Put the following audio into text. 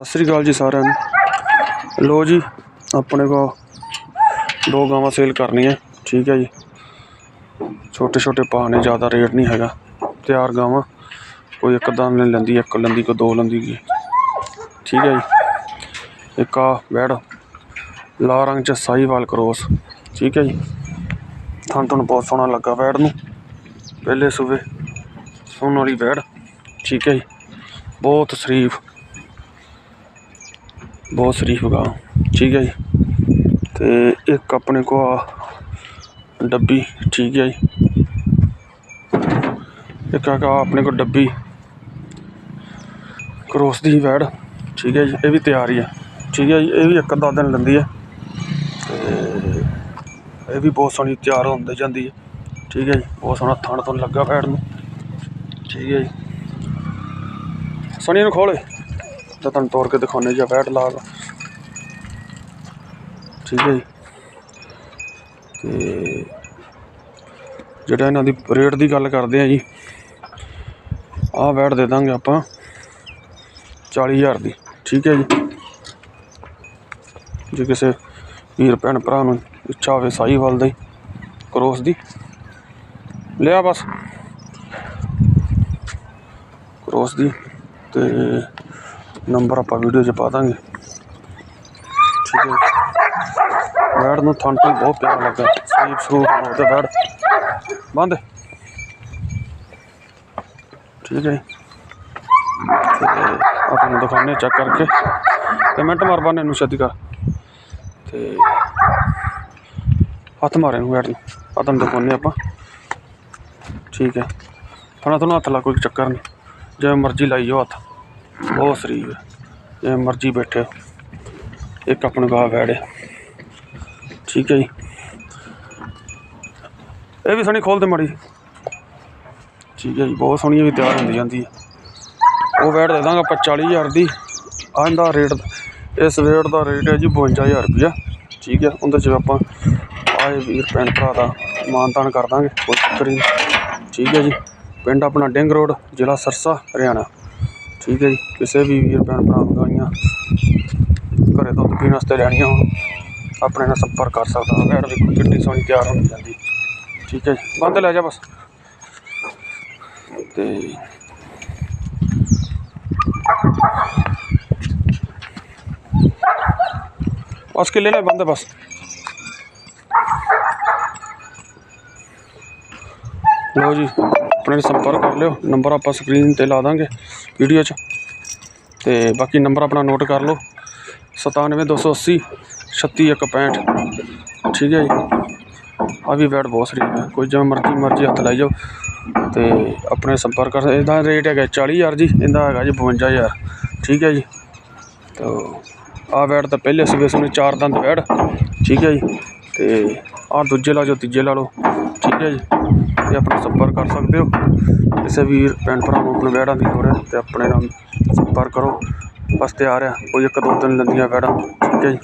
ਸਤਿ ਸ੍ਰੀ ਅਕਾਲ ਜੀ ਸਾਰਿਆਂ ਨੂੰ। ਲੋ ਜੀ, ਆਪਣੇ ਕੋ ਦੋ ਗਾਵਾਂ ਸੇਲ ਕਰਨੀਆਂ, ਠੀਕ ਹੈ ਜੀ। ਛੋਟੇ ਛੋਟੇ ਭਾਅ ਨੇ ਜ਼ਿਆਦਾ ਰੇਟ ਨਹੀਂ ਹੈਗਾ, ਤਿਆਰ ਗਾਵਾਂ, ਕੋਈ ਇੱਕ ਦਮ ਨੇ ਲੈਂਦੀ, ਇੱਕ ਲੈਂਦੀ ਕੋਈ ਦੋ ਲੈਂਦੀ ਗੀ ਠੀਕ ਹੈ ਜੀ। ਇੱਕ ਆ ਬੈੜ, ਲਾਲ ਰੰਗ ਚ ਸਾਈਵਾਲ ਕਰੋਸ ਠੀਕ ਹੈ ਜੀ। ਥਣ ਤੁਹਾਨੂੰ ਬਹੁਤ ਸੋਹਣਾ ਲੱਗਾ ਬੈੜ ਨੂੰ। ਪਹਿਲੇ ਸੂਬੇ ਸੋਹਣ ਵਾਲੀ ਬੈੜ, ਠੀਕ ਹੈ ਜੀ। ਬਹੁਤ ਸ਼ਰੀਫ। ਬਹੁਤ ਸ਼ਰੀਫ ਗਾ ਠੀਕ ਹੈ ਜੀ। ਤੇ ਇੱਕ ਆਪਣੇ ਕੋ ਆ ਡੱਬੀ, ਠੀਕ ਹੈ ਜੀ। ਇੱਕ ਆ ਆਪਣੇ ਕੋ ਡੱਬੀ, ਕਰੋਸ ਦੀ ਵੈੜ, ਠੀਕ ਹੈ ਜੀ, ਇਹ ਵੀ ਤਿਆਰ ਹੀ ਹੈ ਠੀਕ ਹੈ ਜੀ, ਇਹ ਵੀ ਇੱਕ ਅੱਧਾ ਦਿਨ ਲੈਂਦੀ ਹੈ। ਤੇ ਇਹ ਵੀ ਬਹੁਤ ਸੋਹਣੀ ਤਿਆਰ ਹੁੰਦੀ ਜਾਂਦੀ ਹੈ। ਠੀਕ ਹੈ ਜੀ, ਬਹੁਤ ਸੋਹਣਾ ਥਣ ਤੋਂ ਲੱਗਾ ਵੈੜ ਨੂੰ। ਠੀਕ ਹੈ ਜੀ। ਸਣੀ ਨੂੰ ਖੋਲੇ ਤਾਂ ਤੁਹਾਨੂੰ ਤੋੜ ਕੇ ਦਿਖਾਉਂਦੇ ਜੀ ਵੈਟ ਲਾਗ ਠੀਕ ਹੈ ਜੀ। ਤੇ ਜਿਹੜਾ ਇਹਨਾਂ ਦੀ ਰੇਟ ਦੀ ਗੱਲ ਕਰਦੇ ਆ ਜੀ, ਆਹ ਵੈਟ ਦੇ ਦਾਂਗੇ ਆਪਾਂ 40000 ਦੀ। ਠੀਕ ਹੈ ਜੀ। ਜੇ ਕਿਸੇ ਵੀਰ, ਭੈਣ, ਭਰਾ ਨੂੰ ਇੱਛਾ ਹੋਵੇ ਸਾਈਵਾਲ ਦੀ, ਕਰੋਸ ਦੀ। ਲਿਆ ਬਸ। ਕਰੋਸ ਦੀ। ਤੇ ਨੰਬਰ ਆਪਾਂ ਵੀਡੀਓ 'ਚ ਪਾ ਦਾਂਗੇ। ਠੀਕ ਹੈ। ਬੈਡ ਨੂੰ ਥਣ ਤੋਂ ਬਹੁਤ ਪਿਆਰ ਲੱਗਾ। ਸਲੀਪ ਸਰੂਪ ਉਹਦੇ ਬੈਡ ਬੰਦ। ਠੀਕ ਹੈ ਜੀ। ਤੇ ਆਪਾਂ ਨੂੰ ਦਿਖਾਉਂਦੇ ਚੈੱਕ ਕਰਕੇ। ਤੇ ਮਿੰਟ ਮਾਰ ਬਾਨੇ ਨੂੰ ਛੇਤੀ ਕਰ। ਤੇ ਹੱਥ ਮਾਰੇ ਨੂੰ ਬੈਠ ਨੂੰ। ਆ ਤੁਹਾਨੂੰ ਦਿਖਾਉਂਦੇ ਆਪਾਂ। ਠੀਕ ਹੈ। ਥਣਾ ਤੁਹਾਨੂੰ ਹੱਥ ਲਾ, ਕੋਈ ਚੱਕਰ ਨਹੀਂ। ਜਿਵੇਂ ਮਰਜ਼ੀ ਲਾਈ ਜਾਓ ਹੱਥ। ਬਹੁਤ ਸਰੀਰ ਹੈ। ਜਿਵੇਂ ਮਰਜ਼ੀ ਬੈਠੇ ਇੱਕ ਆਪਣੇ ਗਾਹ ਵੈੜੇ ਠੀਕ ਹੈ ਜੀ। ਇਹ ਵੀ ਸਣੀ ਖੋਲ ਦੇ ਮੜੀ ਠੀਕ ਹੈ ਜੀ, ਬਹੁਤ ਸੋਹਣੀ ਵੀ ਤਿਆਰ ਹੁੰਦੀ ਜਾਂਦੀ ਹੈ। ਉਹ ਵੈੜ ਦੇ ਦਾਂਗਾ ਆਪਾਂ 40000 ਦੀ। ਆਹ ਦਾ ਰੇਟ ਇਸ ਵੈੜ ਦਾ ਰੇਟ ਹੈ ਜੀ 52000 ਰੁਪਇਆ ਠੀਕ ਹੈ, ਉਹਦੇ ਚ ਆਪਾਂ ਆਏ ਵੀਰ, ਭੈਣ ਭਰਾ ਦਾ ਮਾਨਤਾਨ ਕਰ ਦਾਂਗੇ। ਕੋਈ ਚੱਕਰ ਨਹੀਂ। ਠੀਕ ਹੈ ਜੀ। ਪਿੰਡ ਆਪਣਾ ਡਿੰਗ ਰੋਡ, ਜ਼ਿਲ੍ਹਾ ਸਰਸਾ, ਹਰਿਆਣਾ। ਠੀਕ ਹੈ ਜੀ, ਕਿਸੇ ਵੀ ਵੀਰ ਭੈਣ ਭਰਾ ਨੂੰ ਗਾਈਆਂ ਘਰੇ ਦੁੱਧ ਪੀਣ ਵਾਸਤੇ ਲੈਣੀਆਂ ਹੋਣ, ਆਪਣੇ ਨਾਲ ਸੰਪਰਕ ਕਰ ਸਕਦਾ ਵੈੜ ਵੇਖੋ ਕਿੰਨੀ ਸੋਹਣੀ ਤਿਆਰ ਹੁੰਦੀ ਜਾਂਦੀ। ਠੀਕ ਹੈ ਜੀ, ਬੰਦ ਲੈ ਜਾ ਬਸ। ਤੇ ਬਸ ਕਿੱਲੇ ਲੈ ਬੰਦ ਬਸ। ਲਓ ਜੀ। ਆਪਣੇ ਸੰਪਰਕ ਕਰ ਲਿਓ। ਨੰਬਰ ਆਪਾਂ ਸਕਰੀਨ ਤੇ ਲਾ ਦਾਂਗੇ ਵੀਡੀਓ 'ਚ। ਤੇ ਬਾਕੀ ਨੰਬਰ ਆਪਣਾ ਨੋਟ ਕਰ ਲਓ। 97280 36165 ਠੀਕ ਹੈ ਜੀ। ਆ ਵੀ ਬੈਟ ਬਹੁਤ ਸਰੀਰ ਹੈ। ਕੋਈ ਜਿਵੇਂ ਮਰਜ਼ੀ ਮਰਜ਼ੀ ਹੱਥ ਲਾਈ ਜਾਓ। ਤੇ ਆਪਣੇ ਸੰਪਰਕ ਕਰ ਇਹਦਾ ਰੇਟ ਹੈਗਾ 40000 ਜੀ। ਇਹਦਾ ਹੈਗਾ ਜੀ 52000 ਠੀਕ ਹੈ ਜੀ। ਤੋ ਆ ਬੈਡ ਤਾਂ ਪਹਿਲੇ ਸਵੇਸ ਨੂੰ ਚਾਰ ਦੰਦ ਬੈਡ ਠੀਕ ਹੈ ਜੀ। ਤੇ ਆ ਦੂਜੇ ਲਾ ਜੋ ਤੀਜੇ ਲਾ ਲਓ। ਠੀਕ ਹੈ ਜੀ, ਤੇ ਆਪਣਾ ਸੰਪਰਕ ਕਰ ਸਕਦੇ ਹੋ। ਕਿਸੇ ਵੀਰ ਭੈਣ ਭਰਾ ਨੂੰ ਆਪਣੇ ਬੈੜਾਂ ਦੀ ਲੋੜ ਹੈ ਤੇ ਆਪਣੇ ਨਾਲ ਸੰਪਰਕ ਕਰੋ। ਬਸ ਤਿਆਰ ਆ, ਕੋਈ ਇੱਕ ਦੋ ਦਿਨ ਲੈਂਦੀਆਂ ਬੈੜਾਂ ਠੀਕ ਹੈ ਜੀ।